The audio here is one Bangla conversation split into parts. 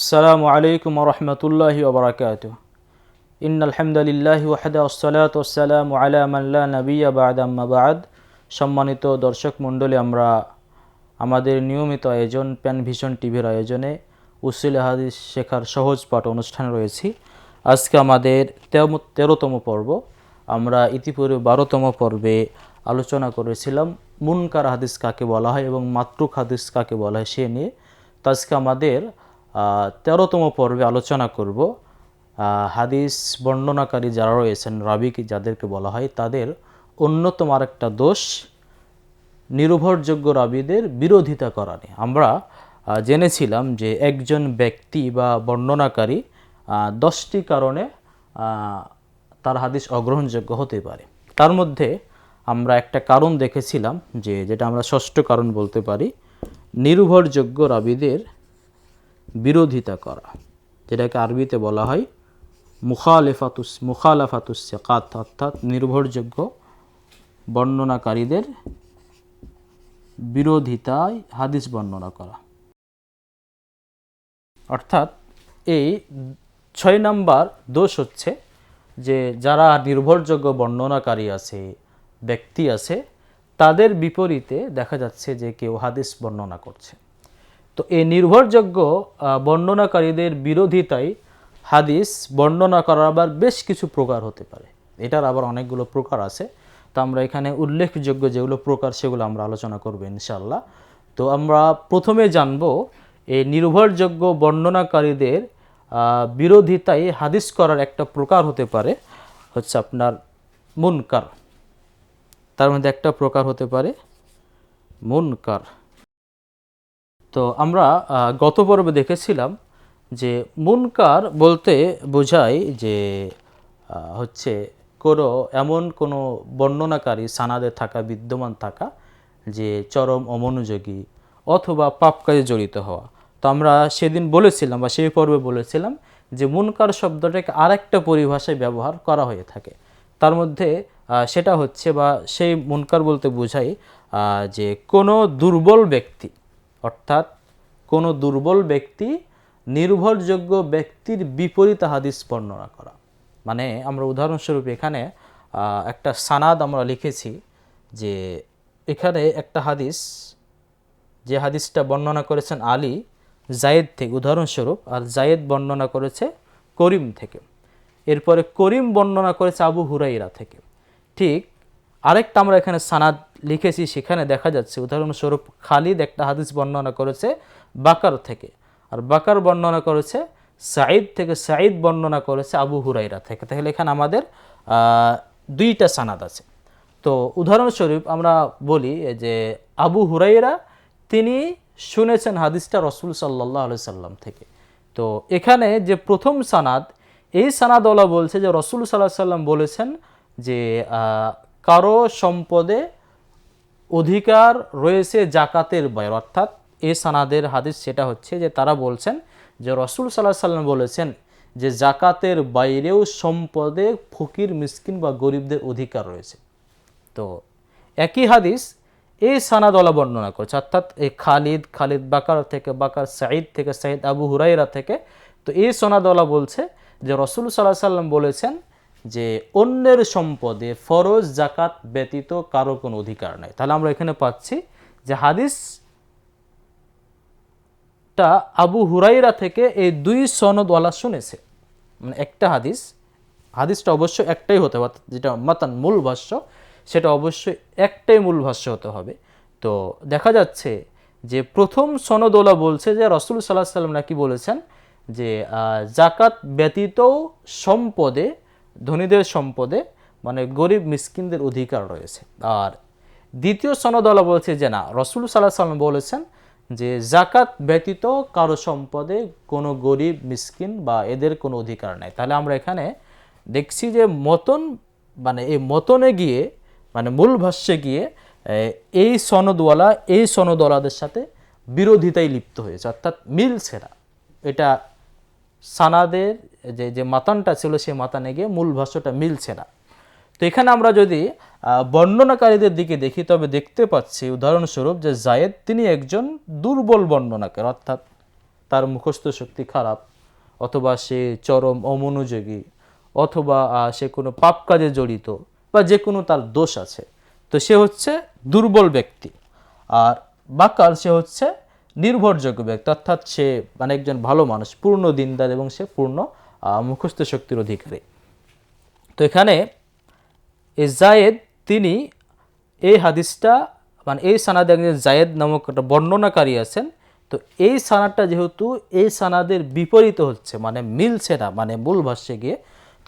السلام عليكم ورحمة الله وبركاته إن الحمد لله وحده والصلاة والسلام على من لا نبي بعد أما بعد সম্মানিত দর্শক মণ্ডলী আমরা আমাদের নিয়মিত আয়োজন প্যান ভিশন টিভির আয়োজনে উসিল হাদিস শেখার সহজ পাঠ অনুষ্ঠানে রয়েছি আজকে আমাদের তেরো- তেরোতম পর্ব আমরা ইতিপূর্বে বারোতম পর্বে আলোচনা করেছিলাম মুনকার হাদিস কাকে বলা হয় এবং মাতৃক হাদিস কাকে বলা হয় সে নিয়ে তো আজকে আমাদের আহ, তেরোতম পর্বে আলোচনা করব হাদিস বর্ণনাকারী যারা রয়েছেন, রাবিক যাদেরকে বলা হয়, তাদের অন্যতম আরেকটা দোষ, নির্ভরযোগ্য রাবিদের বিরোধিতা করা নিয়ে। আমরা জেনেছিলাম যে একজন ব্যক্তি বা বর্ণনাকারী দশটি কারণে তার হাদিস অগ্রহণযোগ্য হতে পারে। তার মধ্যে আমরা একটা কারণ দেখেছিলাম যে, যেটা আমরা ষষ্ঠ কারণ বলতে পারি, নির্ভরযোগ্য রাবিদের বিরোধিতা করা, যেটাকে আরবিতে বলা হয় মুখালেফাতুস মুখালাফাতুস সেকাত অর্থাৎ নির্ভরযোগ্য বর্ণনাকারীদের বিরোধিতায় হাদিস বর্ণনা করা। অর্থাৎ এই ছয় নাম্বার দোষ হচ্ছে যে যারা নির্ভরযোগ্য বর্ণনাকারী আছে, ব্যক্তি আছে, তাদের বিপরীতে দেখা যাচ্ছে যে কেউ হাদিস বর্ণনা করছে। তো এই নির্ভরযোগ্য বর্ণনাকারীদের বিরোধিতায় হাদিস বর্ণনা করার আবার বেশ কিছু প্রকার হতে পারে। এটার আবার অনেকগুলো প্রকার আছে। তো আমরা এখানে উল্লেখযোগ্য যেগুলো প্রকার সেগুলো আমরা আলোচনা করব ইনশাল্লাহ তো আমরা প্রথমে জানব, এই নির্ভরযোগ্য বর্ণনাকারীদের বিরোধিতায় হাদিস করার একটা প্রকার হতে পারে হচ্ছে আপনার মুনকার। তার মধ্যে একটা প্রকার হতে পারে মুনকার। তো আমরা গত পর্বে দেখেছিলাম যে মুনকার বলতে বোঝায় যে হচ্ছে কোনো এমন কোনো বর্ণনাকারী সানাদে থাকা বিদ্যমান থাকা যে চরম অমনোযোগী অথবা পাপ কাজে জড়িত হওয়া। তো আমরা সেদিন বলেছিলাম বা সেই পর্বে বলেছিলাম যে মুনকার শব্দটাকে আরেকটা পরিভাষায় ব্যবহার করা হয়ে থাকে। তার মধ্যে সেটা হচ্ছে বা সেই মুনকার বলতে আহ, যে কোনো দুর্বল ব্যক্তি অর্থাৎ কোনো দুর্বল ব্যক্তি নির্ভরযোগ্য ব্যক্তির বিপরীত হাদিস বর্ণনা করা। মানে আমরা উদাহরণস্বরূপ এখানে একটা সানাদ আমরা লিখেছি যে এখানে একটা হাদিস, যে হাদিসটা বর্ণনা করেছেন আলী জায়েদ থেকে, উদাহরণস্বরূপ, আর জায়েদ বর্ণনা করেছে করিম থেকে। এরপরে করিম বর্ণনা করেছে আবু হুরাইরা থেকে। ঠিক আরেকটা আমরা এখানে সানাদ লিখেছি, সেখানে দেখা যাচ্ছে, উদাহরণস্বরূপ খালিদ একটা হাদিস বর্ণনা করেছে বাকার থেকে। আর বাকার বর্ণনা করেছে সাঈদ থেকে, সাঈদ বর্ণনা করেছে আবু হুরাইরা থেকে। তাহলে এখানে আমাদের দুইটা সানাদ আছে। তো উদাহরণস্বরূপ আমরা বলি যে আবু হুরাইরা তিনি শুনেছেন হাদিসটা রসুল সাল্লাহ আলি সাল্লাম থেকে। তো এখানে যে প্রথম সানাদ, এই সানাদওয়ালা বলছে যে রসুল সাল্লাহ সাল্লাম বলেছেন যে কারও সম্পদে অধিকার রয়েছে জাকাতের বাইর। অর্থাৎ এ সানাদের হাদিস সেটা হচ্ছে যে তারা বলছেন যে রসুল সাল্লাহ সাল্লাম বলেছেন যে জাকাতের বাইরেও সম্পদে ফকির, মিসকিন বা গরিবদের অধিকার রয়েছে। তো একই হাদিস এই সানাদওয়ালা বর্ণনা করছে। অর্থাৎ এই খালিদ খালিদ বাকার থেকে, বাকার সাঈদ থেকে, সাঈদ আবু হুরাইরা থেকে, তো এই সোনাদওয়ালা বলছে যে রসুল সাল্লাহ সাল্লাম বলেছেন যে অন্যের সম্পদে ফরজ জাকাত ব্যতীত কারও কোনো অধিকার নাই। তাহলে আমরা এখানে পাচ্ছি যে হাদিস টা আবু হুরাইরা থেকে এই দুই সনদওয়ালা শুনেছে। মানে একটা হাদিস, হাদিসটা অবশ্যই একটাই হতে হবে যেটা মাতান মূল ভাষ্য, সেটা অবশ্যই একটাই মূল ভাষ্য হতে হবে। তো দেখা যাচ্ছে যে প্রথম সনদওয়ালা বলছে যে রসুল সাল্লাহ সাল্লাম নাকি বলেছেন যে জাকাত ব্যতীত সম্পদে ধনীদের সম্পদে মানে গরিব মিসকিনদের অধিকার রয়েছে। আর দ্বিতীয় সনদওয়ালা বলছে যে না, রসুল সাল্লাহ সাল্লাম বলেছেন যে জাকাত ব্যতীত কারও সম্পদে কোনো গরিব, মিসকিন বা এদের কোনো অধিকার নাই। তাহলে আমরা এখানে দেখছি যে মতন মানে এই মতনে গিয়ে মানে মূল ভাষ্যে গিয়ে এই সনদওয়ালা, এই সনদওয়ালাদের সাথে বিরোধিতায় লিপ্ত হয়েছে। অর্থাৎ মিলছে না। এটা সানাদের যে যে মাতানটা ছিল সেই মাতানে গিয়ে মূল ভাষ্যটা মিলছে না। তো এখানে আমরা যদি বর্ণনাকারীদের দিকে দেখি, তবে দেখতে পাচ্ছি উদাহরণস্বরূপ যে জায়েদ তিনি একজন দুর্বল বর্ণনাকার, অর্থাৎ তার মুখস্থ শক্তি খারাপ, অথবা সে চরম অমনোযোগী, অথবা সে কোনো পাপ কাজে জড়িত, বা যে কোনো তার দোষ আছে। তো সে হচ্ছে দুর্বল ব্যক্তি, আর বাকার সে হচ্ছে নির্ভরযোগ্য ব্যক্তি, অর্থাৎ সে মানে একজন ভালো মানুষ, পূর্ণ দিনদার এবং সে পূর্ণ মুখস্থ শক্তির অধিকারী। তো এখানে এই জায়েদ, তিনি এই হাদিসটা মানে এই সানাদে একজন জায়েদ নামক একটা বর্ণনাকারী আছেন। তো এই সানাদটা যেহেতু এই সানাদের বিপরীত হচ্ছে মানে মিলছে না মানে মূল ভাষ্যে গিয়ে,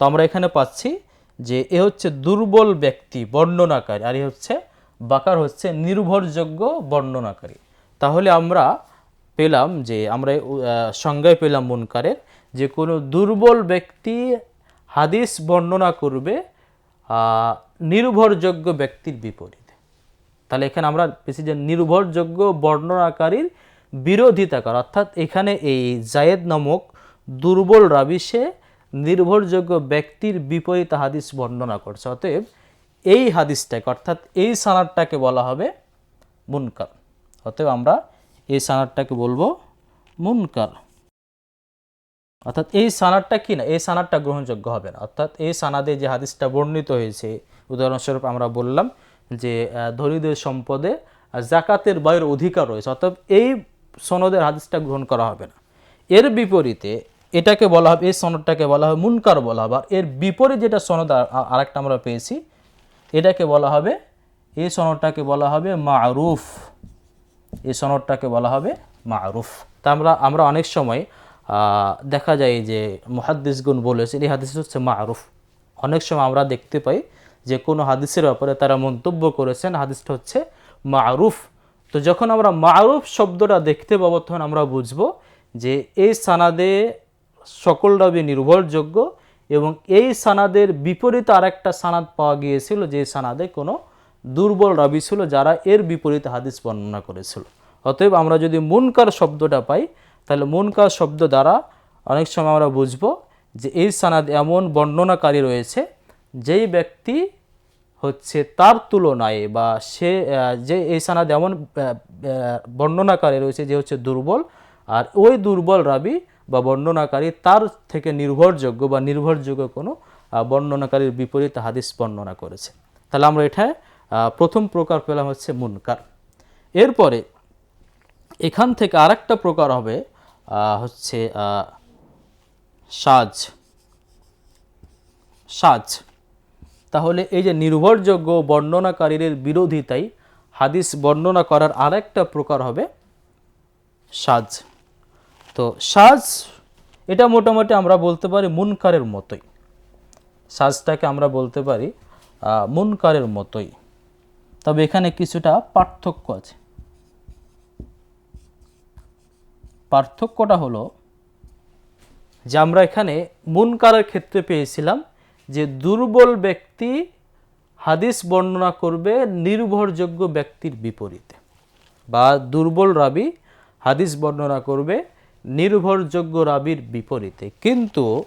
তো আমরা এখানে পাচ্ছি যে এ হচ্ছে দুর্বল ব্যক্তি, বর্ণনাকারী, আর এ হচ্ছে বাকার হচ্ছে নির্ভরযোগ্য বর্ণনাকারী। তাহলে আমরা পেলাম যে, আমরা সংজ্ঞায় পেলাম মুনকারের যে কোনো দুর্বল ব্যক্তি হাদিস বর্ণনা করবে নির্ভরযোগ্য ব্যক্তির বিপরীতে। তাহলে এখানে আমরা পেয়েছি যে নির্ভরযোগ্য বর্ণনাকারীর বিরোধিতা করা। অর্থাৎ এখানে এই জায়েদ নামক দুর্বল রাবি সে নির্ভরযোগ্য ব্যক্তির বিপরীত হাদিস বর্ণনা করছে। অতএব এই হাদিসটাকে, অর্থাৎ এই সানারটাকে বলা হবে মুনকার। অতএব আমরা এই সানারটাকে বলব মুনকার। অর্থাৎ এই সানাদটা কি না? এই সানাদটা গ্রহণযোগ্য হবে না। অর্থাৎ এই সানাদে যে হাদিসটা বর্ণিত হয়েছে উদাহরণস্বরূপ আমরা বললাম যে আহ, ধনীদের সম্পদে জাকাতের বয়ের অধিকার রয়েছে অর্থাৎ এই সনদের হাদিসটা গ্রহণ করা হবে না। এর বিপরীতে এটাকে বলা হবে এই সনদটাকে বলা হবে মুনকার বলা হবে আর এর বিপরীত যেটা সনদ আর- আর- আরেকটা আমরা পেয়েছি এটাকে বলা হবে এই সনদটাকে বলা হবে মারুফ। এই সনদটাকে বলা হবে মারুফ। তা আমরা আমরা অনেক সময় দেখা যায় যে মুহাদ্দিসগুন বলেছেন এই হাদিস হচ্ছে মারুফ। অনেক সময় আমরা দেখতে পাই যে কোনো হাদিসের ব্যাপারে তারা মন্তব্য করেছেন, হাদিসটা হচ্ছে মারুফ। তো যখন আমরা মারুফ শব্দটা দেখতে পাবো, তখন আমরা বুঝব যে এই সানাদে সকল রাবি নির্ভরযোগ্য এবং এই সানাদের বিপরীতে আরেকটা সানাদ পাওয়া গিয়েছিল যে সানাদে কোনো দুর্বল রাবি ছিল যারা এর বিপরীতে হাদিস বর্ণনা করেছিল। অতএব আমরা যদি মুনকার শব্দটা পাই তাহলে মুনকার শব্দ দ্বারা অনেক সময় আমরা বুঝব যে এই সানাদ এমন বর্ণনাকারী রয়েছে, যেই ব্যক্তি হচ্ছে তার তুলনায় বা সে, যে এই সানাদ এমন বর্ণনাকারী রয়েছে যে হচ্ছে দুর্বল, আর ওই দুর্বল রাবি বা বর্ণনাকারী তার থেকে নির্ভরযোগ্য বা নির্ভরযোগ্য কোনো বর্ণনাকারীর বিপরীত হাদিস বর্ণনা করেছে। তাহলে আমরা এটা প্রথম প্রকার পেলাম হচ্ছে মুনকার। এরপরে এখান থেকে আরেকটা প্রকার হবে হচ্ছে সাজ। সাজ। তাহলে এই যে নির্ভরযোগ্য বর্ণনাকারীদের বিরোধিতাই হাদিস বর্ণনা করার আরেকটা প্রকার হবে সাজ। তো সাজ, এটা মোটামুটি আমরা বলতে পারি মুনকারের মতোই। সাজটাকে আমরা বলতে পারি মুনকারের মতোই। তবে এখানে কিছুটা পার্থক্য আছে। পার্থক্যটা হলো যে আমরা এখানে মুনকারের ক্ষেত্রে পেয়েছিলাম যে দুর্বল ব্যক্তি হাদিস বর্ণনা করবে নির্ভরযোগ্য ব্যক্তির বিপরীতে বা দুর্বল রাবি হাদিস বর্ণনা করবে নির্ভরযোগ্য রাবির বিপরীতে। কিন্তু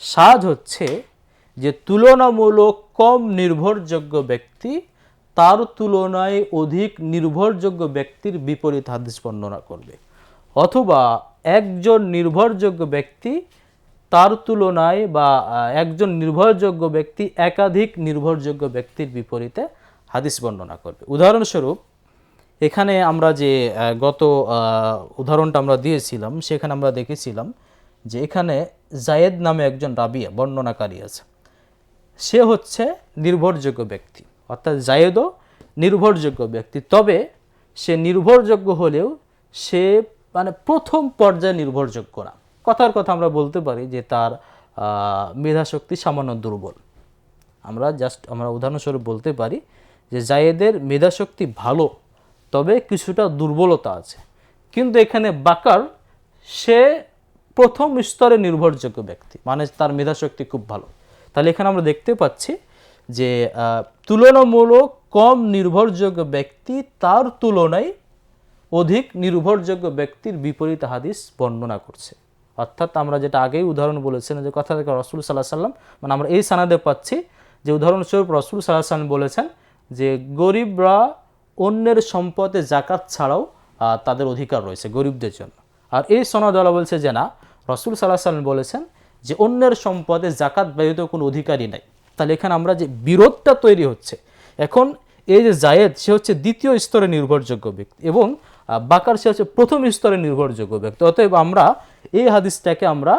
সাজ হচ্ছে যে তুলনামূলক কম নির্ভরযোগ্য ব্যক্তি তার তুলনায় অধিক নির্ভরযোগ্য ব্যক্তির বিপরীত হাদিস বর্ণনা করবে। অথবা একজন নির্ভরযোগ্য ব্যক্তি তার তুলনায় বা একজন নির্ভরযোগ্য ব্যক্তি একাধিক নির্ভরযোগ্য ব্যক্তির বিপরীতে হাদিস বর্ণনা করবে। উদাহরণস্বরূপ, এখানে আমরা যে গত উদাহরণটা আমরা দিয়েছিলাম, সেখানে আমরা দেখেছিলাম যে এখানে জায়েদ নামে একজন রাবিয়া বর্ণনাকারী আছে। সে হচ্ছে নির্ভরযোগ্য ব্যক্তি, অর্থাৎ জায়েদও নির্ভরযোগ্য ব্যক্তি। তবে সে নির্ভরযোগ্য হলেও সে মানে প্রথম পর্যায়ে নির্ভরযোগ্য না। কথার কথা আমরা বলতে পারি যে তার মেধাশক্তি সামান্য দুর্বল। আমরা জাস্ট আমরা উদাহরণস্বরূপ বলতে পারি যে জায়েদের মেধাশক্তি ভালো, তবে কিছুটা দুর্বলতা আছে। কিন্তু এখানে বাকার, সে প্রথম স্তরে নির্ভরযোগ্য ব্যক্তি মানে তার মেধাশক্তি খুব ভালো। তাহলে এখানে আমরা দেখতে পাচ্ছি যে তুলনামূলক কম নির্ভরযোগ্য ব্যক্তি তার তুলনায় অধিক নির্ভরযোগ্য ব্যক্তির বিপরীত হাদিস বর্ণনা করছে। অর্থাৎ আমরা যেটা আগেই উদাহরণ বলেছেন যে কথা থেকে রসুল সাল্লাহ সাল্লাম মানে আমরা এই সানাদে পাচ্ছি যে উদাহরণস্বরূপ রসুল সাল্লাহ সাল্লাম বলেছেন যে গরিবরা অন্যের সম্পদে জাকাত ছাড়াও তাদের অধিকার রয়েছে গরিবদের জন্য। আর এই সনদওয়ালা বলছে যে না, রসুল সাল্লাহ সাল্লাম বলেছেন যে অন্যের সম্পদে জাকাত ব্যতীত কোনো অধিকারই নাই। তাহলে এখানে আমরা যে বিরোধটা তৈরি হচ্ছে, এখন এই যে জায়েদ, সে হচ্ছে দ্বিতীয় স্তরে নির্ভরযোগ্য ব্যক্তি এবং বাকার সে হচ্ছে প্রথম স্তরে নির্ভরযোগ্য ব্যক্তি। অতএব আমরা এই হাদিসটাকে আমরা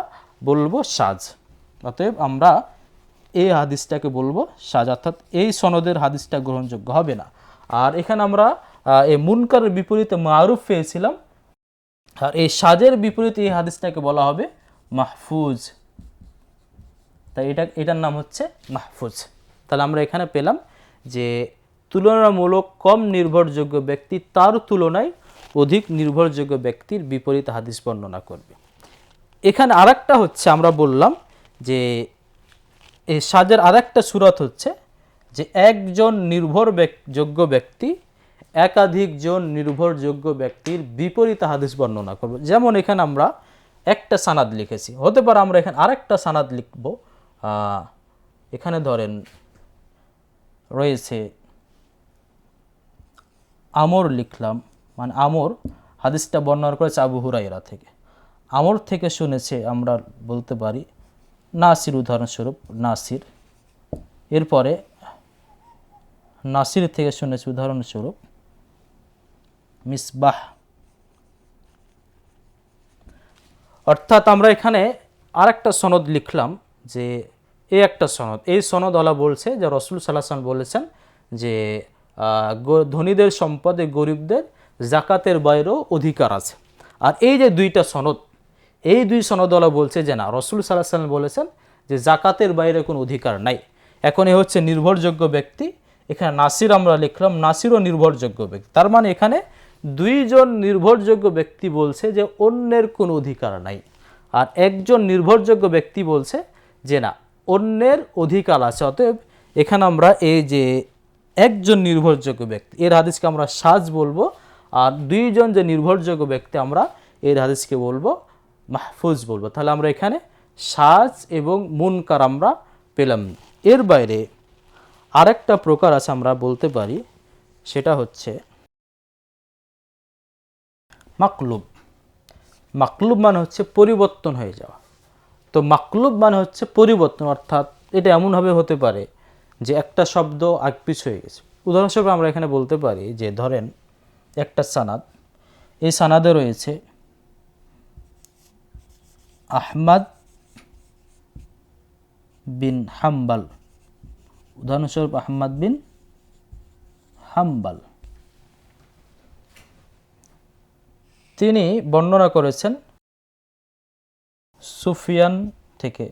বলব সাজ। অতএব আমরা এই হাদিসটাকে বলব সাজ, অর্থাৎ এই সনদের হাদিসটা গ্রহণযোগ্য হবে না। আর এখানে আমরা এই মুনকারের বিপরীতে মারুফ পেয়েছিলাম। আর এই সাজের বিপরীতে এই হাদিসটাকে বলা হবে মাহফুজ। তাই এটা, এটার নাম হচ্ছে মাহফুজ। তাহলে আমরা এখানে পেলাম যে তুলনামূলক কম নির্ভরযোগ্য ব্যক্তি তার তুলনায় অধিক নির্ভরযোগ্য ব্যক্তির বিপরীত হাদিস বর্ণনা করবে। এখানে আরেকটা হচ্ছে, আমরা বললাম যে এই সাজের আরেকটা সুরত হচ্ছে যে একজন নির্ভর যোগ্য ব্যক্তি একাধিকজন নির্ভরযোগ্য ব্যক্তির বিপরীত হাদিস বর্ণনা করবে। যেমন এখানে আমরা একটা সানাদ লিখেছি। হতে পারে আমরা এখানে আরেকটা সানাদ লিখব। এখানে ধরেন রয়েছে, আমর লিখলাম মানে আমর, হাদিসটা বর্ণনা করেছে আবু হুরাইরা থেকে। আমর থেকে শুনেছে আমরা বলতে পারি, নাসির উদাহরণস্বরূপ নাসির। এরপরে নাসির থেকে শুনেছি উদাহরণস্বরূপ মিসবাহ। অর্থাৎ আমরা এখানে আরেকটা সনদ লিখলাম যে, এই একটা সনদ, এই সনদ সনদওয়ালা বলছে যে রসুল সাল্লাহাম বলেছেন যে ধনীদের সম্পদে গরিবদের জাকাতের বাইরেও অধিকার আছে। আর এই যে দুইটা সনদ, এই দুই সনদওয়ালা বলছে যে না, রসুল সাল্লাহ সাল্লাম বলেছেন যে জাকাতের বাইরে কোনো অধিকার নাই। এখন এ হচ্ছে নির্ভরযোগ্য ব্যক্তি, এখানে নাসির আমরা লিখলাম, নাসিরও নির্ভরযোগ্য ব্যক্তি। তার মানে এখানে দুইজন নির্ভরযোগ্য ব্যক্তি বলছে যে অন্যের কোনো অধিকার নাই। আর একজন নির্ভরযোগ্য ব্যক্তি বলছে যে না, অন্যের অধিকার আছে। অতএব এখানে আমরা এই যে একজন নির্ভরযোগ্য ব্যক্তি, এর হাদিসকে আমরা সাজ বলব আর দুইজন যে নির্ভরযোগ্য ব্যক্তি আমরা এর হাদিসকে বলব, মাহফুজ বলব। তাহলে আমরা এখানে সাজ এবং মুনকার আমরা পেলাম। এর বাইরে আরেকটা প্রকার আছে আমরা বলতে পারি, সেটা হচ্ছে মাকলুব। মাকলুব মানে হচ্ছে পরিবর্তন হয়ে যাওয়া। তো মাকলুব মানে হচ্ছে পরিবর্তন, অর্থাৎ এটা এমনভাবে হতে পারে যে একটা শব্দ আগ পিছ হয়ে গেছে। উদাহরণস্বরূপ আমরা এখানে বলতে পারি যে, ধরেন একটা সানাদ। এই সানাদে রয়েছে আহমাদ বিন হাম্বাল। উদাহরণস্বরূপ আহমদ বিন হাম্বাল। তিনি বর্ণনা করেছেন সুফিয়ান থেকে।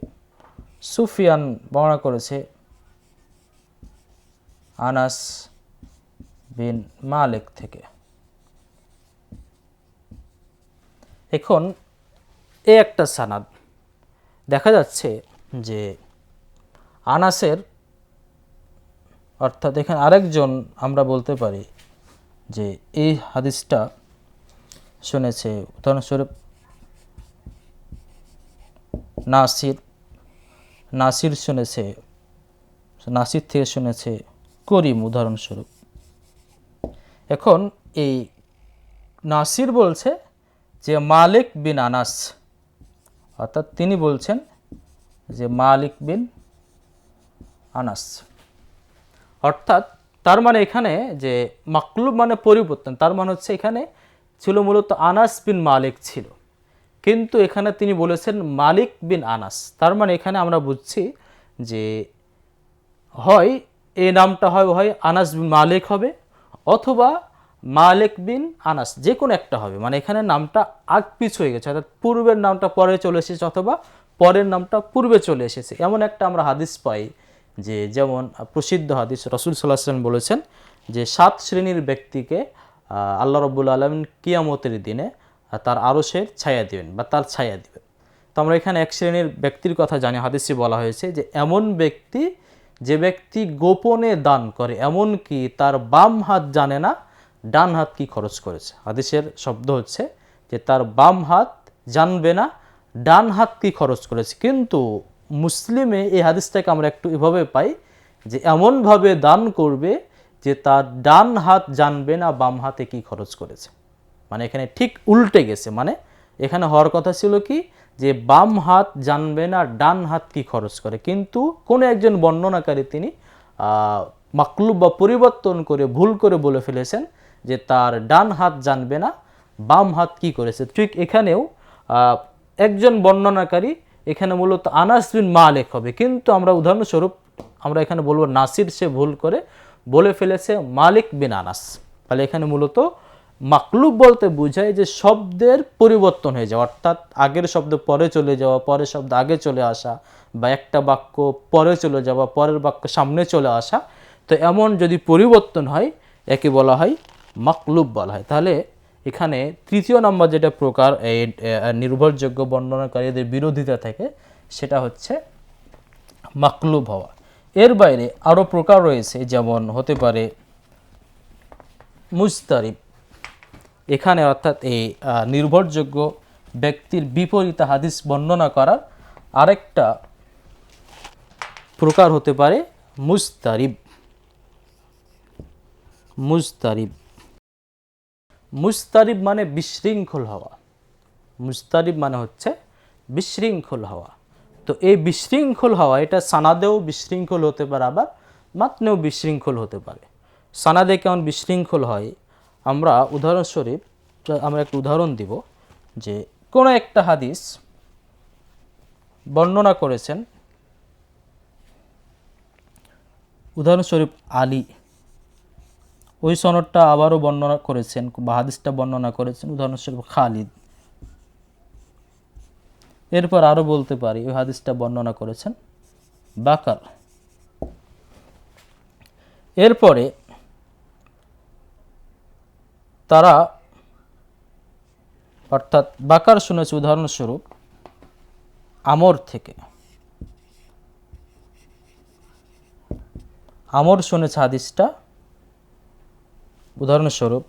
সুফিয়ান বর্ণনা করেছে আনাস বিন মালিক থেকে। এখন এ একটা সানাদ। দেখা যাচ্ছে যে আনাসের, অর্থাৎ এখানে আরেকজন আমরা বলতে পারি যে এই হাদিসটা শুনেছে, উদাহরণস্বরূপ নাসির। নাসির শুনেছে, নাসির থেকে শুনেছে করিম উদাহরণস্বরূপ। এখন এই নাসির বলছে যে মালিক বিন আনাস, অর্থাৎ তিনি বলছেন যে মালিক বিন আনাস। অর্থাৎ তার মানে এখানে যে মাকলুব মানে পরিবর্তন, তার মানে হচ্ছে এখানে ছিল মূলত আনাস বিন মালিক ছিল। কিন্তু এখানে তিনি বলেছেন মালিক বিন আনাস। তার মানে এখানে আমরা বুঝছি যে হয়, এই নামটা হয় হয় আনাস বিন মালিক হবে, অথবা মালিক বিন আনাস যে কোনো একটা হবে। মানে এখানে নামটা আগ পিছ হয়ে গেছে, অর্থাৎ পূর্বের নামটা পরে চলে এসেছে অথবা পরের নামটা পূর্বে চলে এসেছে। এমন একটা আমরা হাদিস পাই যে, যেমন প্রসিদ্ধ হাদিস রসুল সাল্লাহ সাল্লাম বলেছেন যে, সাত শ্রেণির ব্যক্তিকে আল্লাহ রব্বুল আলমিন কিয়ামতের দিনে তার আরশের ছায়া দিবেন বা তার ছায়া দিবেন। তো আমরা এখানে এক শ্রেণির ব্যক্তির কথা জানি, হাদিসে বলা হয়েছে যে, এমন ব্যক্তি যে ব্যক্তি গোপনে দান করে এমন কি তার বাম হাত জানে না ডান হাত কি খরচ করেছে? হাদিসের শব্দ হচ্ছে যে তার বাম হাত জানবে না, ডান হাত কি খরচ করেছে। কিন্তু মুসলিমে এই হাদিসটাকে আমরা একটু এভাবে পাই যে এমনভাবে দান করবে যে তার ডান হাত জানবে না, বাম হাতে কি খরচ করেছে। মানে এখানে ঠিক উল্টে গেছে। মানে এখানে হওয়ার কথা ছিল কি যে বাম হাত জানবে না, ডান হাত কি খরচ করে। কিন্তু কোনো একজন বর্ণনাকারী তিনি মাকলুব বা পরিবর্তন করে ভুল করে বলে ফেলেছেন যে তার ডান হাত জানবে না, বাম হাত কি করেছে? ঠিক এখানেও একজন বর্ণনাকারী এখানে মূলত আনাস বিন মালেক হবে। কিন্তু আমরা উদাহরণস্বরূপ আমরা এখানে বলব নাসির সে ভুল করে বলে ফেলেছে মালিক বিন আনাস। তাহলে এখানে মূলত মাকলুব বলতে বোঝায় যে শব্দের পরিবর্তন হয়ে যাওয়া, অর্থাৎ আগের শব্দ পরে চলে যাওয়া, পরের শব্দ আগে চলে আসা, বা একটা বাক্য পরে চলে যাওয়া, পরের বাক্য সামনে চলে আসা। তো এমন যদি পরিবর্তন হয়, একে বলা হয় মাকলুব বলা হয়। তাহলে এখানে তৃতীয় নম্বর যেটা প্রকার, এই নির্ভরযোগ্য বর্ণনাকারীদের বিরোধিতা থেকে, সেটা হচ্ছে মাকলুব হওয়া। এর বাইরে আরও প্রকার রয়েছে, যেমন হতে পারে মুস্তারিব এখানে অর্থাৎ এই নির্ভরযোগ্য ব্যক্তির বিপরীত হাদিস বর্ণনা করার আরেকটা প্রকার হতে পারে মুস্তারিব মুস্তারিব মুস্তারিব মানে বিশৃঙ্খল হওয়া। মুস্তারিব মানে হচ্ছে বিশৃঙ্খল হওয়া। তো এই বিশৃঙ্খল হওয়া, এটা সানাদেও বিশৃঙ্খল হতে পারে, আবার মাতনেও বিশৃঙ্খল হতে পারে। সানাদে কেমন বিশৃঙ্খল হয়? আমরা উদাহরণস্বরূপ আমরা একটা উদাহরণ দিব যে কোনো একটা হাদিস বর্ণনা করেছেন। উদাহরণস্বরূপ আলী। ওই সনদটা আবারও বর্ণনা করেছেন, বা হাদিসটা বর্ণনা করেছেন উদাহরণস্বরূপ খালিদ। এরপর আরও বলতে পারি, ওই হাদিসটা বর্ণনা করেছেন বাকার। এরপরে তারা, অর্থাৎ বাকার শুনেছে উদাহরণস্বরূপ আমর থেকে। আমর শুনেছে হাদিসটা উদাহরণস্বরূপ,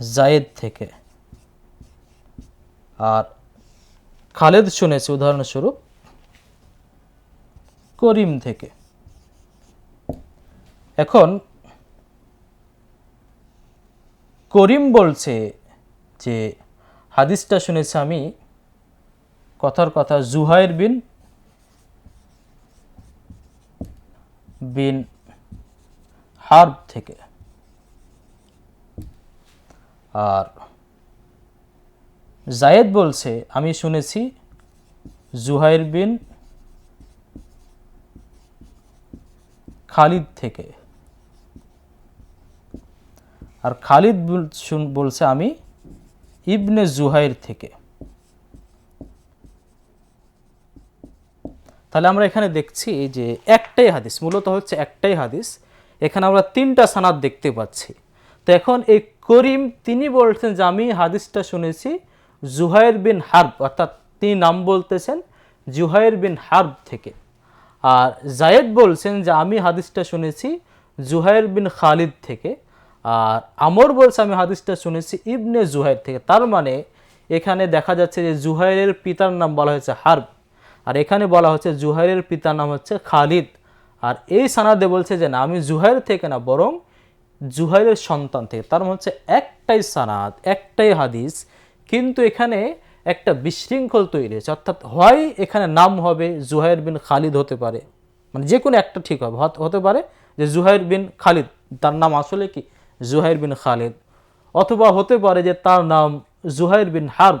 জায়েদ থেকে। আর খালেদ শুনেছে, উদাহরণস্বরূপ, করিম থেকে। এখন, করিম বলছে যে, হাদিসটা শুনেছি আমি, কথার কথা জুহাইর বিন বিন হার্ব থেকে। আর জায়েদ বলছে, আমি শুনেছি জুহাইর বিন খালিদ থেকে। আর খালিদ বলছে, আমি ইবনে জুহাইর থেকে। তাহলে আমরা এখানে দেখছি যে একটাই হাদিস, মূলত হচ্ছে একটাই হাদিস এখানে আমরা তিনটা সানাদ দেখতে পাচ্ছি। তো এখন এই করিম, তিনি বলছেন যে আমি হাদিসটা শুনেছি, জুহাইর বিন হার্ব, অর্থাৎ তিনি নাম বলতেছেন জুহাইর বিন হার্ব থেকে। আর জায়েদ বলছেন যে আমি হাদিসটা শুনেছি জুহাইর বিন খালিদ থেকে। আর আমর বলছে আমি হাদিসটা শুনেছি ইবনে জুহাইর থেকে। তার মানে এখানে দেখা যাচ্ছে যে জুহাইরের পিতার নাম বলা হয়েছে হার্ব। আর এখানে বলা হচ্ছে জুহাইরের পিতার নাম হচ্ছে খালিদ। আর এই সানাদে বলছে যে না, আমি জুহাইর থেকে না, বরং জুহাইরের সন্তান থেকে। তার মানে হচ্ছে একটাই সানাদ, একটাই হাদিস, কিন্তু এখানে একটা বিশৃঙ্খল তৈরি হয়েছে। অর্থাৎ হয় এখানে নাম হবে জুহাইর বিন খালিদ হতে পারে মানে যে কোনো একটা ঠিক হবে। হতে পারে যে জুহাইর বিন খালিদ, তার নাম আসলে কি? জুহাইর বিন খালিদ। অথবা হতে পারে যে তার নাম জুহাইর বিন হার্ব।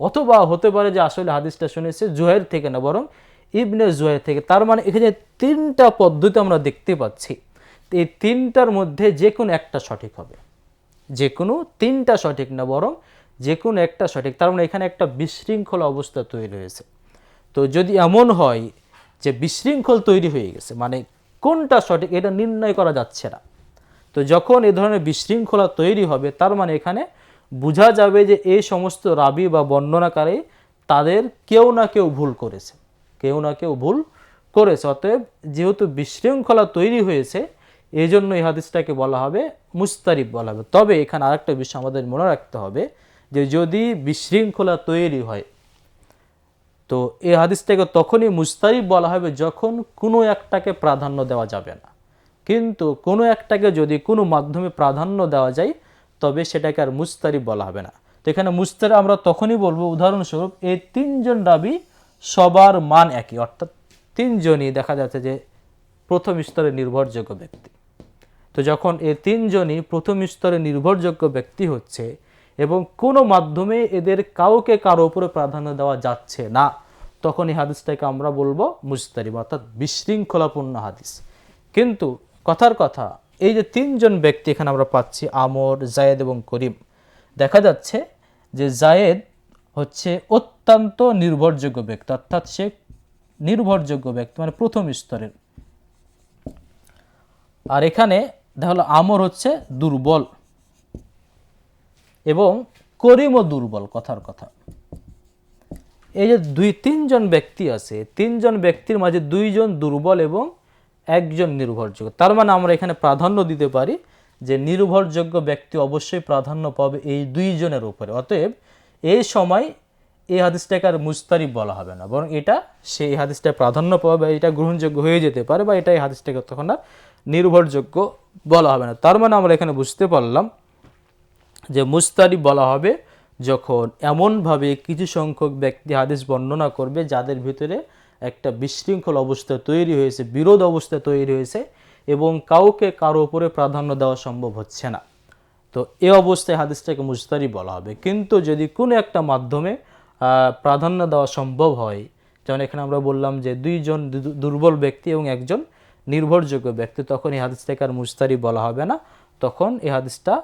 অথবা হতে পারে যে আসলে হাদিসটা শুনেছে জুহাইর থেকে না, বরং ইবনে জুহাইর থেকে, তার মানে এখানে তিনটা পদ্ধতি আমরা দেখতে পাচ্ছি। এই তিনটার মধ্যে যে কোনো একটা সঠিক হবে। যে কোনো তিনটা সঠিক না, বরং যে কোনো একটা সঠিক। তার মানে এখানে একটা বিশৃঙ্খল অবস্থা তৈরি হয়েছে। তো যদি এমন হয় যে বিশৃঙ্খল তৈরি হয়ে গেছে মানে কোনটা সঠিক এটা নির্ণয় করা যাচ্ছে না, তো যখন এ ধরনের বিশৃঙ্খলা তৈরি হবে, তার মানে এখানে বোঝা যাবে যে এই সমস্ত রাবি বা বর্ণনাকারী তাদের কেউ না কেউ ভুল করেছে। কেউ না কেউ ভুল করেছে। অতএব যেহেতু বিশৃঙ্খলা তৈরি হয়েছে এই জন্য এই হাদিসটাকে বলা হবে মুস্তারিব বলা হবে। তবে এখানে আরেকটা বিষয় আমাদের মনে রাখতে হবে যে যদি বিশৃঙ্খলা তৈরি হয়, তো এই হাদিসটাকে তখনই মুস্তারিব বলা হবে যখন কোনো একটাকে প্রাধান্য দেওয়া যাবে না। কিন্তু কোনো একটাকে যদি কোনো মাধ্যমে প্রাধান্য দেওয়া যায়, তবে সেটাকে আর মুস্তারিব বলা হবে না। তো এখানে মুস্তারি আমরা তখনই বলব, উদাহরণস্বরূপ এই তিনজন রাবি সবার মান একই, অর্থাৎ তিনজনই দেখা যাচ্ছে যে প্রথম স্তরে নির্ভরযোগ্য ব্যক্তি। তো যখন এ তিনজনই প্রথম স্তরে নির্ভরযোগ্য ব্যক্তি হচ্ছে এবং কোনো মাধ্যমে এদের কাউকে কারও উপরে প্রাধান্য দেওয়া যাচ্ছে না, তখন এই হাদিসটাকে আমরা বলব মুস্তারিব অর্থাৎ বিশৃঙ্খলাপূর্ণ হাদিস। কিন্তু কথার কথা, এই যে তিনজন ব্যক্তি এখানে আমরা পাচ্ছি, আমর, জায়েদ এবং করিম। দেখা যাচ্ছে যে জায়েদ হচ্ছে অত্যন্ত নির্ভরযোগ্য ব্যক্তি, অর্থাৎ সে নির্ভরযোগ্য ব্যক্তি মানে প্রথম স্তরের। আর এখানে দেখা হলো আমর হচ্ছে দুর্বল এবং করিমও দুর্বল, কথার কথা। এই যে দুই, তিনজন ব্যক্তি আছে, তিনজন ব্যক্তির মাঝে দুইজন দুর্বল এবং একজন নির্ভরযোগ্য। তার মানে আমরা এখানে প্রাধান্য দিতে পারি যে নির্ভরযোগ্য ব্যক্তি অবশ্যই প্রাধান্য পাবে এই দুইজনের উপরে। অতএব এই সময় এই হাদিসটাকে আর মুস্তারিব বলা হবে না। বরং এটা সেই হাদিসটা প্রাধান্য পাবে বা এটা গ্রহণযোগ্য হয়ে যেতে পারে বা এটা এই হাদিসটাকে তখন আর নির্ভরযোগ্য বলা হবে না। তার মানে আমরা এখানে বুঝতে পারলাম যে মুস্তারিব বলা হবে যখন এমনভাবে কিছু সংখ্যক ব্যক্তি হাদিস বর্ণনা করবে যাদের ভিতরে একটা বিশৃঙ্খল অবস্থা তৈরি হয়েছে, বিরোধ অবস্থা তৈরি হয়েছে এবং কাউকে কারও উপরে প্রাধান্য দেওয়া সম্ভব হচ্ছে না। তো এ অবস্থায় হাদিসটাকে মুস্তারি বলা হবে। কিন্তু যদি কোনো একটা মাধ্যমে প্রাধান্য দেওয়া সম্ভব হয়, যেমন এখানে আমরা বললাম যে দুইজন দুর্বল ব্যক্তি এবং একজন নির্ভরযোগ্য ব্যক্তি, তখন এই হাদিসটাকে আর মুস্তারি বলা হবে না। তখন এই হাদিসটা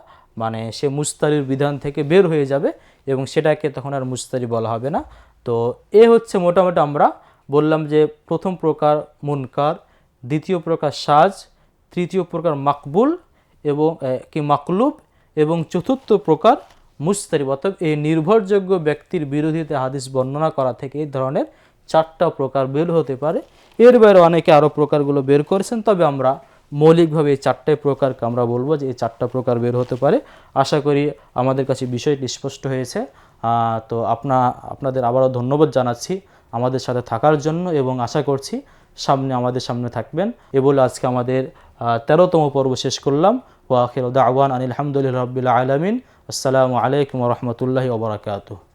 মানে সে মুস্তারির বিধান থেকে বের হয়ে যাবে এবং সেটাকে তখন আর মুস্তারি বলা হবে না। তো এ হচ্ছে মোটামুটি আমরা বললাম যে প্রথম প্রকার মুনকার, দ্বিতীয় প্রকার সাজ, তৃতীয় প্রকার মাকবুল এবং কি মাকলুব এবং চতুর্থ প্রকার মুস্তারিব, অর্থাৎ এই নির্ভরযোগ্য ব্যক্তির বিরোধিতা হাদিস বর্ণনা করা থেকে এই ধরনের চারটা প্রকার বের হতে পারে। এর বাইরে অনেকে আরও প্রকারগুলো বের করেছেন, তবে আমরা মৌলিকভাবে এই চারটে প্রকারকে আমরা বলব যে এই চারটা প্রকার বের হতে পারে। আশা করি আমাদের কাছে বিষয়টি স্পষ্ট হয়েছে। তো আপনা, আপনাদের আবারও ধন্যবাদ জানাচ্ছি আমাদের সাথে থাকার জন্য এবং আশা করছি সামনে আমাদের সামনে থাকবেন। এ বলে আজকে আমাদের তেরোতম পর্ব শেষ করলাম। وآخر دعوان أن الحمد لله رب العالمين. السلام عليكم ورحمة الله وبركاته.